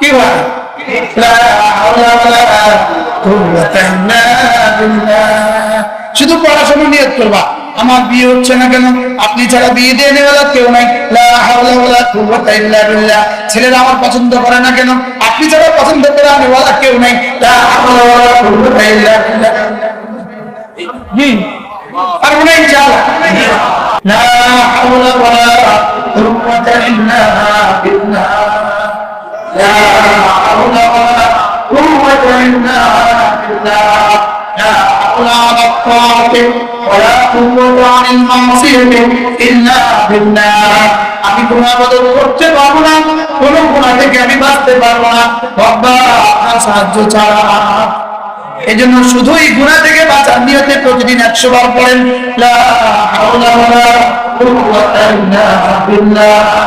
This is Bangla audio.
কি বল লা হাওলা ওয়ালা কুওয়াতা ইল্লা বিল্লাহ। শুধু পড়াশোনা নিয়ত করবা আমার বিয়ে হচ্ছে না কেন আপনি ছাড়া বিয়ে দিয়ে নেওয়ালা কেউ নাই লা হাওলা ওয়ালা কুওয়াতা ইল্লা বিল্লাহ। ছেলেরা আমার পছন্দ করে না কেন আপনি ছাড়া পছন্দ করে আনেওয়ালা কেউ নাই লা হাওলা ওয়ালা কুওয়াতা ইল্লা বিল্লাহ। জি পারবো না ইনশাআল্লাহ لا حول ولا قوة إلا بالله لا حول ولا قوة ولا قوة عن المعصية إلا بالله আমি গুণা বদল করতে পারবো না কোন গুণা থেকে আমি বাঁচতে পারবো না বাবা আপনার সাহায্য ছাড়া এই জন্য শুধুই গুণা থেকে বাঁচার নিয়তে প্রতিদিন একশো বার পড়েন লা হাওলা ওয়ালা কুওয়াতা ইল্লা বিল্লাহ লা